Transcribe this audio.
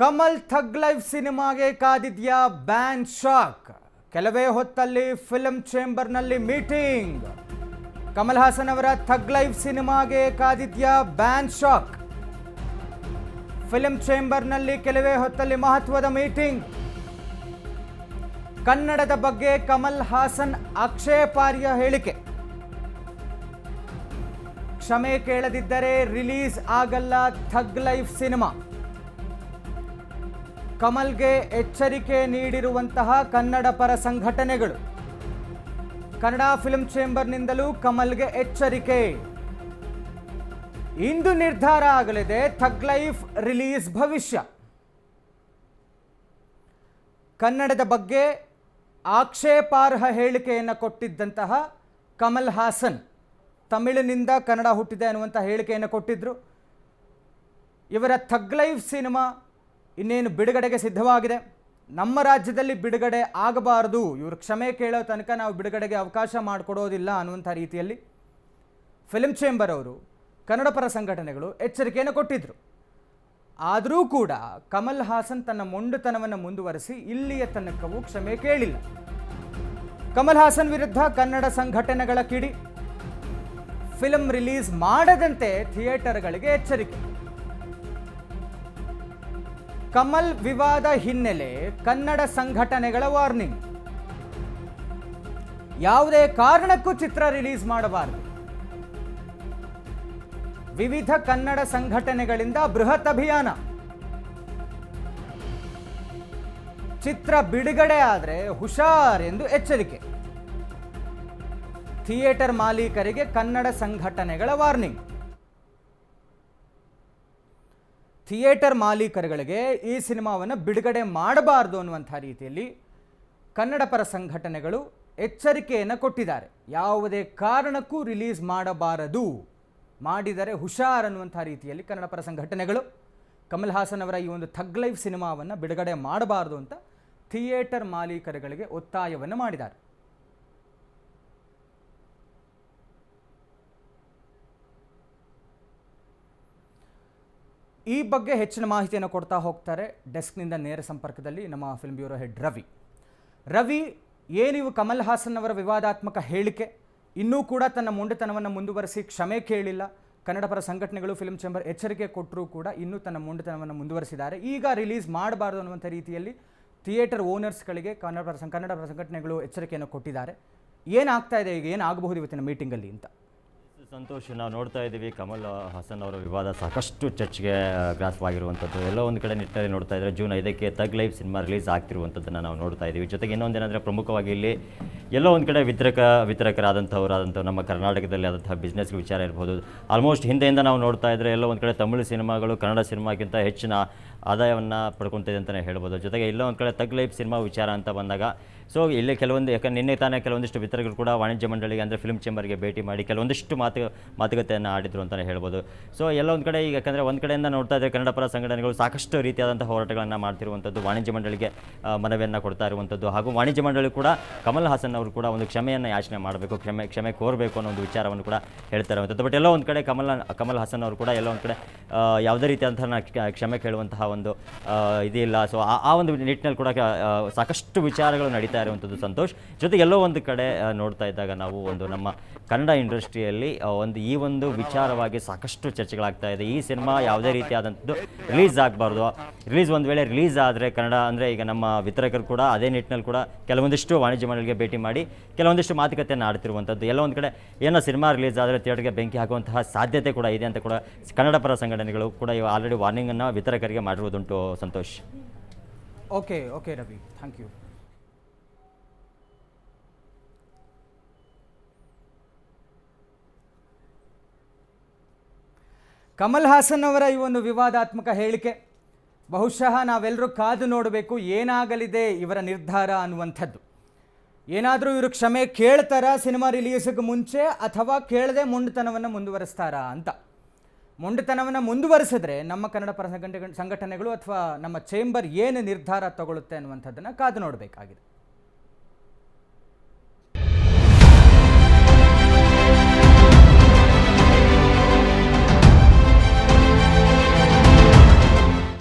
ಕಮಲ್ ಥಗ್ ಲೈಫ್ ಸಿನಿಮಾಗೆ ಕಾದಿದ್ಯಾ ban shock. ಕೆಲವೇ ಹೊತ್ತಲ್ಲಿ ಫಿಲ್ಮ್ ಚೇಂಬರ್ನಲ್ಲಿ ಮೀಟಿಂಗ್. ಕಮಲ್ ಹಾಸನ್ ಅವರ ಥಗ್ ಲೈಫ್ ಸಿನಿಮಾಗೆ ಕಾದಿದ್ಯಾ ಬ್ಯಾನ್ ಶಾಕ್. ಫಿಲ್ಮ್ ಚೇಂಬರ್ನಲ್ಲಿ ಕೆಲವೇ ಹೊತ್ತಲ್ಲಿ ಮಹತ್ವದ ಮೀಟಿಂಗ್. ಕನ್ನಡದ ಬಗ್ಗೆ ಕಮಲ್ ಹಾಸನ್ ಆಕ್ಷೇಪಾರ್ಹ ಹೇಳಿಕೆ. ಕ್ಷಮೆ ಕೇಳದಿದ್ದರೆ ರಿಲೀಸ್ ಆಗಲ್ಲ ಥಗ್ ಲೈಫ್ ಸಿನಿಮಾ. ಕಮಲ್ಗೆ ಎಚ್ಚರಿಕೆ ನೀಡಿರುವಂತಹ ಕನ್ನಡ ಪರ ಸಂಘಟನೆಗಳು. ಕನ್ನಡ ಫಿಲ್ಮ್ ಚೇಂಬರ್ನಿಂದಲೂ ಕಮಲ್ಗೆ ಎಚ್ಚರಿಕೆ. ಇಂದು ನಿರ್ಧಾರ ಆಗಲಿದೆ, ಥಗ್ ಲೈಫ್ ರಿಲೀಸ್ ಭವಿಷ್ಯ. ಕನ್ನಡದ ಬಗ್ಗೆ ಆಕ್ಷೇಪಾರ್ಹ ಹೇಳಿಕೆಯನ್ನು ಕೊಟ್ಟಿದ್ದಂತಹ ಕಮಲ್ ಹಾಸನ್, ತಮಿಳಿನಿಂದ ಕನ್ನಡ ಹುಟ್ಟಿದೆ ಅನ್ನುವಂಥ ಹೇಳಿಕೆಯನ್ನು ಕೊಟ್ಟಿದ್ದರು ಇವರ ಥಗ್ ಲೈಫ್ ಸಿನಿಮಾ ಇನ್ನೇನು ಬಿಡುಗಡೆಗೆ ಸಿದ್ಧವಾಗಿದೆ? ನಮ್ಮ ರಾಜ್ಯದಲ್ಲಿ ಬಿಡುಗಡೆ ಆಗಬಾರದು. ಇವರು ಕ್ಷಮೆ ಕೇಳೋ ತನಕ ನಾವು ಬಿಡುಗಡೆಗೆ ಅವಕಾಶ ಮಾಡಿಕೊಡೋದಿಲ್ಲ ಅನ್ನುವಂಥ ರೀತಿಯಲ್ಲಿ ಫಿಲ್ಮ್ ಚೇಂಬರ್ ಅವರು ಕನ್ನಡಪರ ಸಂಘಟನೆಗಳು ಎಚ್ಚರಿಕೆಯನ್ನು ಕೊಟ್ಟಿದ್ದರು ಆದರೂ ಕೂಡ ಕಮಲ್ ಹಾಸನ್ ತನ್ನ ಮೊಂಡುತನವನ್ನು ಮುಂದುವರೆಸಿ ಇಲ್ಲಿಯ ತನಕವೂ ಕ್ಷಮೆ ಕೇಳಿಲ್ಲ. ಕಮಲ್ ಹಾಸನ್ ವಿರುದ್ಧ ಕನ್ನಡ ಸಂಘಟನೆಗಳ ಕಿಡಿ. ಫಿಲ್ಮ್ ರಿಲೀಸ್ ಮಾಡದಂತೆ ಥಿಯೇಟರ್ಗಳಿಗೆ ಎಚ್ಚರಿಕೆ. ಕಮಲ್ ವಿವಾದ ಹಿನ್ನೆಲೆ ಕನ್ನಡ ಸಂಘಟನೆಗಳ ವಾರ್ನಿಂಗ್. ಯಾವುದೇ ಕಾರಣಕ್ಕೂ ಚಿತ್ರ ರಿಲೀಸ್ ಮಾಡಬಾರದು. ವಿವಿಧ ಕನ್ನಡ ಸಂಘಟನೆಗಳಿಂದ ಬೃಹತ್ ಅಭಿಯಾನ. ಚಿತ್ರ ಬಿಡುಗಡೆ ಆದರೆ ಹುಷಾರ್ ಎಂದು ಎಚ್ಚರಿಕೆ. ಥಿಯೇಟರ್ ಮಾಲೀಕರಿಗೆ ಕನ್ನಡ ಸಂಘಟನೆಗಳ ವಾರ್ನಿಂಗ್. ಥಿಯೇಟರ್ ಮಾಲೀಕರುಗಳಿಗೆ ಈ ಸಿನಿಮಾವನ್ನು ಬಿಡುಗಡೆ ಮಾಡಬಾರದು ಅನ್ನುವಂಥ ರೀತಿಯಲ್ಲಿ ಕನ್ನಡ ಪರ ಸಂಘಟನೆಗಳು ಎಚ್ಚರಿಕೆಯನ್ನು ಕೊಟ್ಟಿದ್ದಾರೆ. ಯಾವುದೇ ಕಾರಣಕ್ಕೂ ರಿಲೀಸ್ ಮಾಡಬಾರದು, ಮಾಡಿದರೆ ಹುಷಾರ್ ಅನ್ನುವಂಥ ರೀತಿಯಲ್ಲಿ ಕನ್ನಡ ಪರ ಸಂಘಟನೆಗಳು ಕಮಲ್ ಹಾಸನ್ ಅವರ ಈ ಒಂದು ಥಗ್ ಲೈಫ್ ಸಿನಿಮಾವನ್ನು ಬಿಡುಗಡೆ ಮಾಡಬಾರದು ಅಂತ ಥಿಯೇಟರ್ ಮಾಲೀಕರುಗಳಿಗೆ ಒತ್ತಾಯವನ್ನು ಮಾಡಿದ್ದಾರೆ. ಈ ಬಗ್ಗೆ ಹೆಚ್ಚಿನ ಮಾಹಿತಿಯನ್ನು ಕೊಡ್ತಾ ಹೋಗ್ತಾರೆ ಡೆಸ್ಕ್ನಿಂದ ನೇರ ಸಂಪರ್ಕದಲ್ಲಿ ನಮ್ಮ film bureau head Ravi. Ravi ಏನಿವು Kamal Haasan ಅವರ ವಿವಾದಾತ್ಮಕ ಹೇಳಿಕೆ? ಇನ್ನೂ ಕೂಡ ತನ್ನ ಮೊಂಡುತನವನ್ನು ಮುಂದುವರೆಸಿ ಕ್ಷಮೆ ಕೇಳಿಲ್ಲ. ಕನ್ನಡ ಪರ ಸಂಘಟನೆಗಳು ಫಿಲ್ಮ್ ಚೇಂಬರ್ ಎಚ್ಚರಿಕೆ ಕೊಟ್ಟರೂ ಕೂಡ ಇನ್ನೂ ತನ್ನ ಮುಂಡತನವನ್ನು ಮುಂದುವರೆಸಿದ್ದಾರೆ. ಈಗ ರಿಲೀಸ್ ಮಾಡಬಾರ್ದು ಅನ್ನುವಂಥ ರೀತಿಯಲ್ಲಿ ಥಿಯೇಟರ್ ಓನರ್ಸ್ಗಳಿಗೆ ಕನ್ನಡ ಪರ ಕನ್ನಡ ಪರ ಸಂಘಟನೆಗಳು ಎಚ್ಚರಿಕೆಯನ್ನು ಕೊಟ್ಟಿದ್ದಾರೆ. ಏನಾಗ್ತಾ ಇದೆ? ಈಗ ಏನಾಗಬಹುದು ಇವತ್ತಿನ ಮೀಟಿಂಗಲ್ಲಿ? ಅಂತ. ಸಂತೋಷ್, ನಾವು ನೋಡ್ತಾ ಇದ್ದೀವಿ ಕಮಲ್, ಹಾಸನ್ ಅವರ ವಿವಾದ ಸಾಕಷ್ಟು ಚರ್ಚ್ಗೆ ಗ್ರಾಸವಾಗಿರುವಂಥದ್ದು ಎಲ್ಲೋ ಒಂದು ಕಡೆ ನಿಟ್ಟಿನಲ್ಲಿ ನೋಡ್ತಾ ಇದ್ದಾರೆ ಜೂನ್ ಐದಕ್ಕೆ ತಗ್ ಲೈವ್ ಸಿನಿಮಾ ರಿಲೀಸ್ ಆಗ್ತಿರುವಂಥದ್ದನ್ನು ನಾವು ನೋಡ್ತಾ ಇದ್ದೀವಿ ಜೊತೆಗೆ ಇನ್ನೊಂದೇನೆಂದರೆ ಪ್ರಮುಖವಾಗಿ ಇಲ್ಲಿ ಎಲ್ಲೋ ಒಂದು ಕಡೆ ವಿತರಕ, ವಿತರಕರಾದಂಥವರಾದಂಥ ನಮ್ಮ ಕರ್ನಾಟಕದಲ್ಲಿ ಆದಂತಹ ಬಿಸ್ನೆಸ್ ವಿಚಾರ ಇರ್ಬೋದು. ಆಲ್ಮೋಸ್ಟ್ ಹಿಂದೆಯಿಂದ ನಾವು ನೋಡ್ತಾ ಇದ್ದರೆ ಎಲ್ಲೋ ಒಂದು ಕಡೆ ತಮಿಳು ಸಿನಿಮಾಗಳು, ಕನ್ನಡ ಸಿನಿಮಾಗಿಂತ ಹೆಚ್ಚಿನ ಆದಾಯವನ್ನು ಪಡ್ಕೊತಿದೆ ಅಂತಲೇ ಹೇಳ್ಬೋದು. ಜೊತೆಗೆ ಇಲ್ಲೋ ಒಂದು ಕಡೆ ತಗ್ ಲೈಫ್ ಸಿನಿಮಾ ವಿಚಾರ ಅಂತ ಬಂದಾಗ, ಸೊ ಇಲ್ಲಿ ಕೆಲವೊಂದು, ಯಾಕಂದ್ರೆ ನಿನ್ನೆ ತಾನೇ ಕೆಲವೊಂದಿಷ್ಟು ವಿತರಕರು ಕೂಡ ವಾಣಿಜ್ಯ ಮಂಡಳಿಗೆ ಅಂದರೆ ಫಿಲ್ಮ್ ಚೇಂಬರ್ಗೆ ಭೇಟಿ ಮಾಡಿ ಕೆಲವೊಂದಿಷ್ಟು ಮಾತು, ಮಾತುಕತೆಯನ್ನು ಆಡಿದ್ರು ಅಂತಲೇ ಹೇಳ್ಬೋದು. ಸೊ ಎಲ್ಲ ಒಂದು ಕಡೆ ಈಗ ಯಾಕಂದರೆ ಒಂದು ಕಡೆಯಿಂದ ನೋಡ್ತಾ ಇದ್ದರೆ ಕನ್ನಡ ಪರ ಸಂಘಟನೆಗಳು ಸಾಕಷ್ಟು ರೀತಿಯಾದಂಥ ಹೋರಾಟಗಳನ್ನು ಮಾಡ್ತಿರುವಂಥದ್ದು, ವಾಣಿಜ್ಯ ಮಂಡಳಿಗೆ ಮನವಿಯನ್ನು ಕೊಡ್ತಾ ಇರುವಂಥದ್ದು. ಹಾಗೂ ವಾಣಿಜ್ಯ ಮಂಡಳಿ ಕೂಡ ಕಮಲ್ ಹಾಸನ್ ಅವರು ಕೂಡ ಒಂದು ಕ್ಷಮೆಯನ್ನು ಯಾಚನೆ ಮಾಡಬೇಕು, ಕ್ಷಮೆ ಕ್ಷಮೆ ಕೋರಬೇಕು ಅನ್ನೋ ಒಂದು ವಿಚಾರವನ್ನು ಕೂಡ ಹೇಳ್ತಾ ಇರುವಂಥದ್ದು. ಬಟ್ ಎಲ್ಲೋ ಒಂದು ಕಡೆ ಕಮಲ್ ಕಮಲ್ ಹಾಸನ್ ಅವರು ಕೂಡ ಎಲ್ಲೋ ಒಂದು ಕಡೆ ಯಾವುದೇ ರೀತಿಯಾದಂಥ ಕ್ಷಮೆ ಕೇಳುವಂತಹ ಒಂದು ಇದಿಲ್ಲ. ಸೊ ಆ ಒಂದು ನಿಟ್ಟಿನಲ್ಲಿ ಕೂಡ ಸಾಕಷ್ಟು ವಿಚಾರಗಳು ನಡೀತಾ ಇರುವಂಥದ್ದು ಸಂತೋಷ್. ಜೊತೆಗೆ ಎಲ್ಲೋ ಒಂದು ಕಡೆ ನೋಡ್ತಾ ಇದ್ದಾಗ ನಾವು ಒಂದು ನಮ್ಮ ಕನ್ನಡ ಇಂಡಸ್ಟ್ರಿಯಲ್ಲಿ ಒಂದು ಈ ಒಂದು ವಿಚಾರವಾಗಿ ಸಾಕಷ್ಟು ಚರ್ಚೆಗಳಾಗ್ತಾ ಇದೆ. ಈ ಸಿನಿಮಾ ಯಾವುದೇ ರೀತಿಯಾದಂಥದ್ದು ರಿಲೀಸ್ ಆಗಬಾರ್ದು. ರಿಲೀಸ್ ಒಂದು ವೇಳೆ ರಿಲೀಸ್ ಆದರೆ ಕನ್ನಡ ಅಂದರೆ ಈಗ ನಮ್ಮ ವಿತರಕರು ಕೂಡ ಅದೇ ನಿಟ್ಟಿನಲ್ಲಿ ಕೂಡ ಕೆಲವೊಂದಿಷ್ಟು ವಾಣಿಜ್ಯ ಮಂಡಳಿಗೆ ಭೇಟಿ ಮಾಡಿ ಕೆಲವೊಂದಿಷ್ಟು ಮಾತುಕತೆಯನ್ನು ಆಡ್ತಿರುವಂಥದ್ದು ಎಲ್ಲೋ ಒಂದು ಕಡೆ ಏನೋ ಸಿನಿಮಾ ರಿಲೀಸ್ ಆದರೆ ಥಿಯೇಟರ್ಗೆ ಬೆಂಕಿ ಹಾಕುವಂತಹ ಸಾಧ್ಯತೆ ಕೂಡ ಇದೆ ಅಂತ ಕೂಡ ಕನ್ನಡ ಪರ ಸಂಘಟನೆಗಳು ಕೂಡ ಆಲ್ರೆಡಿ ವಾರ್ನಿಂಗನ್ನು ವಿತರಕರಿಗೆ ಮಾಡಿರುವುದುಂಟು Santosh. Okay okay Ravi thank you Kamal Haasan ಅವರ ಈ ಒಂದು ವಿವಾದಾತ್ಮಕ ಹೇಳಿಕೆ, ಬಹುಶಃ ನಾವೆಲ್ಲರೂ ಕಾದು ನೋಡಬೇಕು ಏನಾಗಲಿದೆ ಇವರ ನಿರ್ಧಾರ ಅನ್ನುವಂಥದ್ದು. ಏನಾದರೂ ಇವರು ಕ್ಷಮೆ ಕೇಳ್ತಾರಾ ಸಿನಿಮಾ ರಿಲೀಸ್ಗೆ ಮುಂಚೆ ಅಥವಾ ಕೇಳದೆ ಮುಂಡತನವನ್ನು ಮುಂದುವರಿಸ್ತಾರಾ ಅಂತ. ಮೊಂಡುತನವನ್ನು ಮುಂದುವರಿಸಿದ್ರೆ ನಮ್ಮ ಕನ್ನಡ ಪರ ಸಂಘಟನೆ ಸಂಘಟನೆಗಳು ಅಥವಾ ನಮ್ಮ ಚೇಂಬರ್ ಏನು ನಿರ್ಧಾರ ತಗೊಳ್ಳುತ್ತೆ ಅನ್ನುವಂಥದ್ದನ್ನು ಕಾದು ನೋಡಬೇಕಾಗಿದೆ.